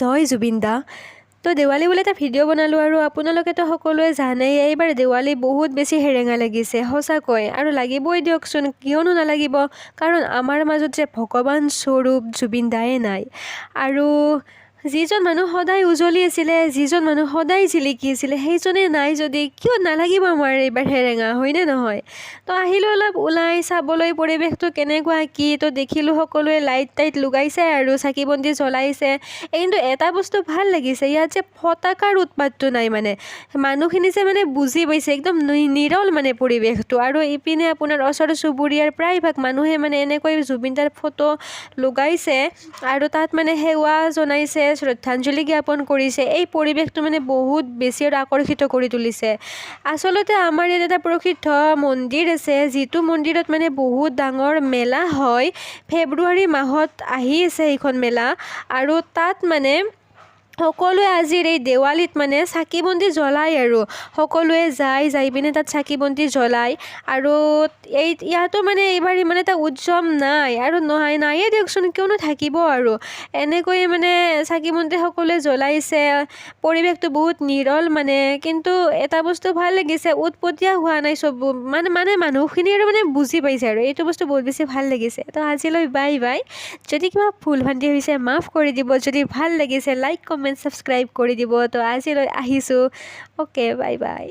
জয় জুবিন দা তো দেৱালী বুলি এটা ভিডিঅ' বনালোঁ আৰু আপোনালোকেতো সকলোৱে জানেই এইবাৰ দেৱালী বহুত বেছি সেৰেঙা লাগিছে সঁচাকৈ। আৰু লাগিবই দিয়কচোন কিয়নো নালাগিব কাৰণ আমাৰ মাজত যে ভগৱান স্বৰূপ জুবিন দায়ে নাই। আৰু যিজন মানুহ সদায় উজলি আছিলে, যিজন মানুহ সদায় জিলিকি আছিলে, সেইজনে নাই যদি কিয় নালাগিব আমাৰ এইবাৰ সেৰেঙা হয়নে নহয়? তো আহিলোঁ অলপ ওলাই, চাবলৈ পৰিৱেশটো কেনেকুৱা, কি তো দেখিলোঁ সকলোৱে লাইট টাইট লগাইছে আৰু চাকি বন্তি জ্বলাইছে। কিন্তু এটা বস্তু ভালো লাগিছে, ইয়াত যে ফটাকাৰ উৎপাতটো নাই মানে। মানুহখিনি যে মানে বুজি পাইছে, একদম নিৰল মানে পৰিৱেশটো। আৰু ইপিনে আপোনাৰ ওচৰ চুবুৰীয়াৰ প্ৰায়ভাগ মানুহে মানে এনেকৈ জুবিনদাৰ ফটো লগাইছে আৰু তাত মানে সেৱা জনাইছে শ্ৰদ্ধাঞ্জলি জ্ঞাপন কৰিছে। এই পৰিৱেশটো মানে বহুত বেছি আৰু আকৰ্ষিত কৰি তুলিছে। আচলতে আমাৰ ইয়াত এটা প্ৰসিদ্ধ মন্দিৰ আছে, যিটো মন্দিৰত মানে বহুত ডাঙৰ মেলা হয়। ফেব্ৰুৱাৰী মাহত আহি আছে এইখন মেলা। আৰু তাত মানে সকলোৱে আজিৰ এই দেৱালীত মানে চাকি বন্তি জ্বলায় আৰু। সকলোৱে যায় যাই পিনে তাত চাকি বন্তি জ্বলায় আৰু এই ইয়াতো মানে এইবাৰ ইমান এটা উৎসৱ নাই আৰু নহয়, নায়ে দিয়কচোন, কিয়নো থাকিব আৰু। এনেকৈয়ে মানে চাকি বন্তি সকলোৱে জ্বলাইছে, পৰিৱেশটো বহুত নিৰল মানে কিন্তু এটা বস্তু ভালো লাগিছে, উৎপতীয়া হোৱা নাই চব মানে মানে মানুহখিনি আৰু মানে বুজি পাইছে আৰু, এইটো বস্তু বহুত বেছি ভালো লাগিছে। তো আজিলৈ বাই বাই, যদি কিবা ভুল ভ্ৰান্তি হৈছে, মাফ কৰি দিব, যদি ভালো লাগিছে লাইক কমেণ্ট ছাবস্ক্ৰাইব কৰি দিব। তো আজিলৈ আহিছোঁ অ'কে বাই বাই